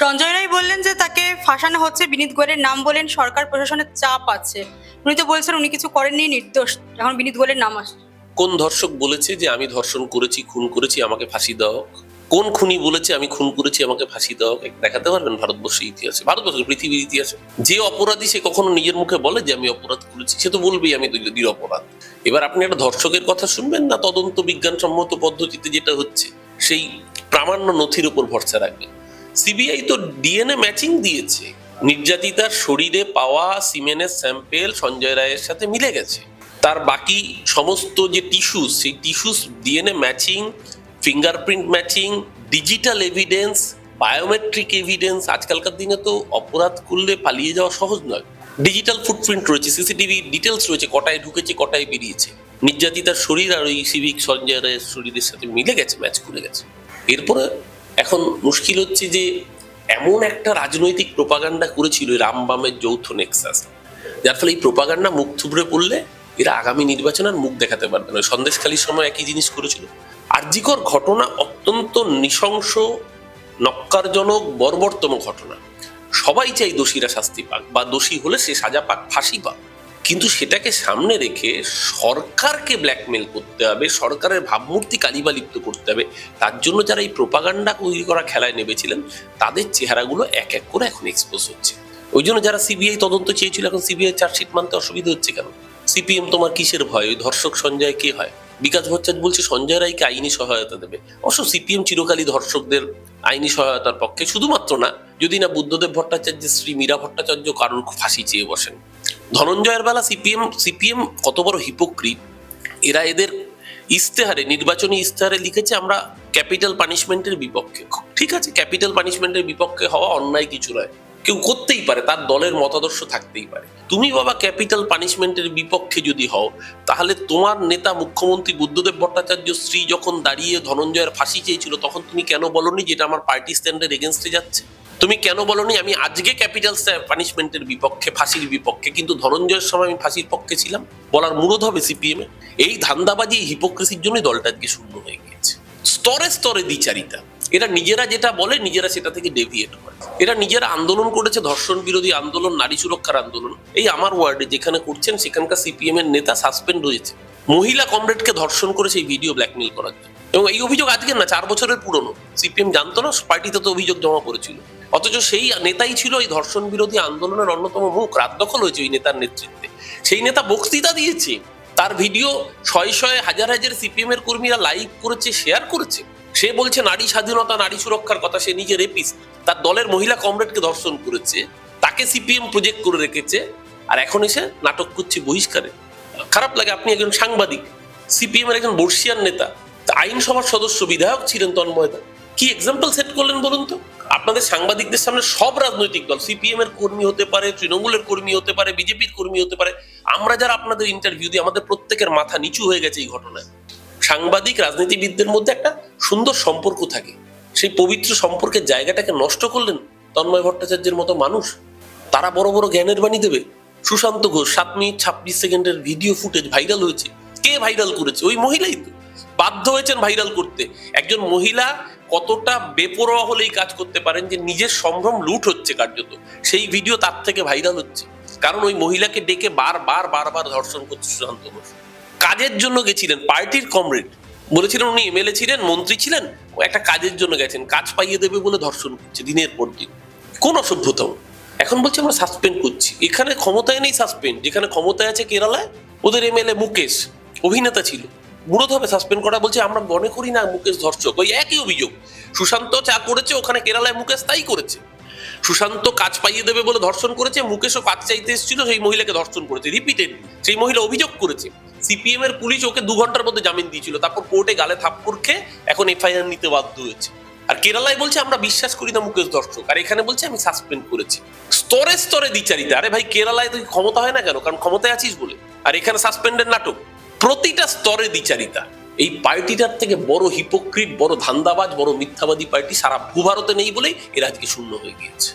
সঞ্জয় রায় বললেন যে তাকে ফাঁসানো হচ্ছে। বিনীত গোয়েলের নাম বলেন, সরকার প্রশাসনের চাপ আছে। উনি তো বলছেন, উনি কিছু করেননি, নির্দোষ। এখন বিনীত গোয়েলের নাম আসছে। কোন ধর্ষক বলেছে যে, আমি ধর্ষণ করেছি, খুন করেছি, আমাকে ফাঁসি হোক? কোন খুনি বলেছে, আমি খুন করেছি, আমাকে ফাঁসি দাও? দেখাতে পারবেন, ভারতবর্ষের ইতিহাসে। ভারতবর্ষের পৃথিবীর ইতিহাসে। যে অপরাধী, সে কখনো নিজের মুখে বলে যে, আমি অপরাধ করেছি সে তো বলবেই, আমি দৃঢ় অপরাধ এবার আপনি একটা ধর্ষকের কথা শুনবেন না, তদন্ত বিজ্ঞানসম্মত পদ্ধতিতে যেটা হচ্ছে, সেই প্রামাণ্য নথির উপর ভরসা রাখবেন। সিবিআই তো ডিএনএ ম্যাচিং দিয়েছে। নির্যাতিতার শরীরে পাওয়া সিমেনের স্যাম্পেল সঞ্জয় রায়ের সাথে মিলে গেছে। তার বাকি সমস্ত যে টিস্যুস, সেই tissues DNA matching, fingerprint matching, digital evidence, biometric evidence, আজকালকার দিনে তো অপরাধ করলে পালিয়ে যাওয়া সহজ নয়। ডিজিটাল ফুটপ্রিন্ট রয়েছে, সিসিটিভি ডিটেলস রয়েছে, কটায় ঢুকেছে, কটায় বেরিয়েছে। নির্যাতিতার শরীর আর ওই সিভিক সঞ্জয় রায়ের শরীরের সাথে মিলে গেছে, ম্যাচ করে গেছে। এরপরে এখন মুশকিল হচ্ছে যে এমন একটা রাজনৈতিক প্রপাগান্ডা করেছিল রামবামের যৌথ নেক্সাস যার ফলে এই প্রপাগান্ডা মুখ থুবড়ে পড়লে এরা আগামী নির্বাচন আর মুখ দেখাতে পারবে না। সন্দেশখালীর সময় একই জিনিস করেছিল। আর্যিকর ঘটনা অত্যন্ত নৃশংস, নক্কারজনক, বর্বরতম ঘটনা। সবাই চাই দোষীরা শাস্তি পাক বা দোষী হলে সে সাজা পাক, ফাঁসি পাক। কিন্তু সেটাকে সামনে রেখে সরকারকে ব্ল্যাকমেল করতে হবে, সরকারের ভাবমূর্তি কালিবালিপ্ত করতে হবে। তার জন্য যারা এই প্রোপাগান্ডা তৈরি করা খেলায় নেমেছিলেন, তাদের চেহারাগুলো এক এক করে এখন এক্সপোজ হচ্ছে। ওই জন্য যারা সিবিআই তদন্ত চেয়েছিল, এখন সিবিআই চার্জশিট মানতে অসুবিধা হচ্ছে কেন? সিপিএম তোমার কিসের ভয়? ওই ধর্ষক সঞ্জয় কে হয়? বিকাশ ভট্টাচার্য বলছে সঞ্জয় রায়কে আইনি সহায়তা দেবে। অবশ্য সিপিএম চিরকালই ধর্ষকদের আইনি সহায়তার পক্ষে, শুধুমাত্র না, যদি না বুদ্ধদেব ভট্টাচার্যের শ্রী মীরা ভট্টাচার্য কারোর ফাঁসি চেয়ে বসেন। ধনঞ্জয়ের বেলা সিপিএম সিপিএম কত বড় হিপোক্রিট এরা এদের ইস্তেহারে নির্বাচনী ইস্তেহারে লিখেছে আমরা ক্যাপিটাল পানিশমেন্টের বিপক্ষে। ঠিক আছে ক্যাপিটাল পানিশমেন্টের বিপক্ষে হওয়া অন্যায় কিছু নয়। কেউ করতেই পারে, তার দলের মতাদর্শ থাকতেই পারে। তুমি বাবা ক্যাপিটাল পানিশমেন্টের বিপক্ষে যদি হও, তাহলে তোমার নেতা মুখ্যমন্ত্রী বুদ্ধদেব ভট্টাচার্য শ্রী যখন দাঁড়িয়ে ধনঞ্জয়ের ফাঁসি চেয়েছিল, তখন তুমি কেন বলনি যেটা আমার পার্টি স্ট্যান্ডের এগেনস্টে যাচ্ছে? তুমি কেন বলনি? আমি আজকে ক্যাপিটাল পানিশমেন্টের বিপক্ষে, ফাঁসির বিপক্ষে, কিন্তু ধনঞ্জয়ের সময় আমি ফাঁসির পক্ষে ছিলাম। বলার মূলত হবে সিপিএম এ এই ধান্দাবাজি হিপোক্রেসির জন্যই দলটা আজকে শূন্য হয়ে গিয়েছে। স্তরে স্তরে দ্বিচারিতা। এরা নিজেরা যেটা বলে, নিজেরা সেটা থেকে ডেভিয়েট করে। এরা নিজেরা আন্দোলন করেছে ধর্ষণ বিরোধী আন্দোলন, নারী সুরক্ষার আন্দোলন। এই আমার ওয়ার্ডে যেখানে করছেন, সেখানকার সিপিএম এর নেতা সাসপেন্ড হয়েছে। মহিলা কমরেডকে ধর্ষণ করে সেই ভিডিও ব্ল্যাকমেল করার জন্য। এবং এই অভিযোগ আজকে না, চার বছরের পুরনো। সিপিএম জানতো না, পার্টিতে তো অভিযোগ জমা পড়েছিল। অথচ সেই নেতাই ছিল এই ধর্ষণ বিরোধী আন্দোলনের অন্যতম মুখ। রাত দখল হয়েছে ওই নেতার নেতৃত্বে। সেই নেতা বক্তৃতা দিয়েছে। তার ভিডিও ছয় ছয় হাজার হাজার সিপিএম এর কর্মীরা লাইক করেছে, শেয়ার করেছে। সে বলছে, নারী স্বাধীনতা, নারী সুরক্ষার কথা সে নিজে রেপিস তার দলের মহিলা কমরেডকে ধর্ষণ করেছে। তাকে সিপিএম প্রজেক্ট করে রেখেছে। আর এখন এসে নাটক করছে বহিষ্কারে। খারাপ লাগে, আপনি একজন সাংবাদিক। সিপিএম এর একজন বর্ষিয়ান নেতা। আইনসভার সদস্য বিধায়ক ছিলেন তন্ময়দা কি এক্সাম্পল সেট করলেন বলুন তো? আপনাদের সাংবাদিকদের সামনে সব রাজনৈতিক দল সিপিএম এর কর্মী হতে পারে, তৃণমূলের কর্মী হতে পারে বিজেপির কর্মী হতে পারে, আমরা যারা আপনাদের ইন্টারভিউ দিই, আমাদের প্রত্যেকের মাথা নিচু হয়ে গেছে এই ঘটনায়। সাংবাদিক, রাজনীতিবিদদের মধ্যে একটা সুন্দর সম্পর্ক থাকে। সেই পবিত্র সম্পর্কের জায়গাটাকে নষ্ট করলেন তন্ময় ভট্টাচার্যের মতো মানুষ। তারা বড় বড় জ্ঞানের বাণী দেবে। সুশান্ত ঘোষ সাত মিনিট ছাব্বিশ সেকেন্ডের ভিডিও ফুটেজ ভাইরাল হয়েছে। কে ভাইরাল করেছে? ওই মহিলাই তো। বাধ্য হয়েছেন ভাইরাল করতে। একজন মহিলা কতটা বেপরোয়া হলেই কাজ করতে পারেন যে নিজের সম্ভ্রম লুট হচ্ছে কার্যত। সেই ভিডিও তার থেকে ভাইরাল হচ্ছে। কারণ ওই মহিলাকে ডেকে বারবার বারবার ধর্ষণ করছে সুশান্ত ঘোষ। কাজের জন্য গেছিলেন, পার্টির কমরেড। বলেছিলেন উনি এমএলএ ছিলেন, মন্ত্রী ছিলেন, ও একটা কাজের জন্য গেছেন, কাজ পাইয়ে দেবে বলে ধর্ষণ করছে দিনের পর দিন। কোন অসভ্যতাও এখন বলছে আমরা সাসপেন্ড করছি। এখানে ক্ষমতায় নেই সাসপেন্ড যেখানে ক্ষমতায় আছে কেরালায়, ওদের এমএলএ মুকেশ, অভিনেতা ছিল। হবে সাসপেন্ড করা বলছে, আমরা মনে করি না মুকেশ ধর্ষক, ওই একই অভিযোগ। সুশান্ত যা করেছে ওখানে কেরালায় মুকেশ তাই করেছে। সুশান্ত কাজ পাইয়ে দেবে বলে ধর্ষণ করেছে, মুকেশও কাজ চাইতে এসেছিল, সেই মহিলাকে ধর্ষণ করেছে রিপিটেড সেই মহিলা অভিযোগ করেছে। সিপিএম এর পুলিশ ওকে দু ঘণ্টার মধ্যে জামিন দিয়েছিল, তারপর কোর্টে গালে থাপ্পড় খেয়ে এখন এফআইআর নিতে বাধ্য হয়েছে। আর কেরালায় বলছে, আমরা বিশ্বাস করি না মুকেশ দর্শক আর এখানে বলছে, আমি সাসপেন্ড করেছি। স্তরে স্তরে দ্বিচারিতা, আরে ভাই, কেরালায় তুই ক্ষমতা হয় না কেন? কারণ ক্ষমতায় আছিস বলে। আর এখানে সাসপেন্ডের নাটক। প্রতিটা স্তরে দ্বিচারিতা। এই পার্টিটার থেকে বড় হিপোক্রিট বড় ধান্দাবাজ, বড় মিথ্যাবাদী পার্টি সারা ভূভারতে নেই বলেই এরা আজকে শূন্য হয়ে গিয়েছে।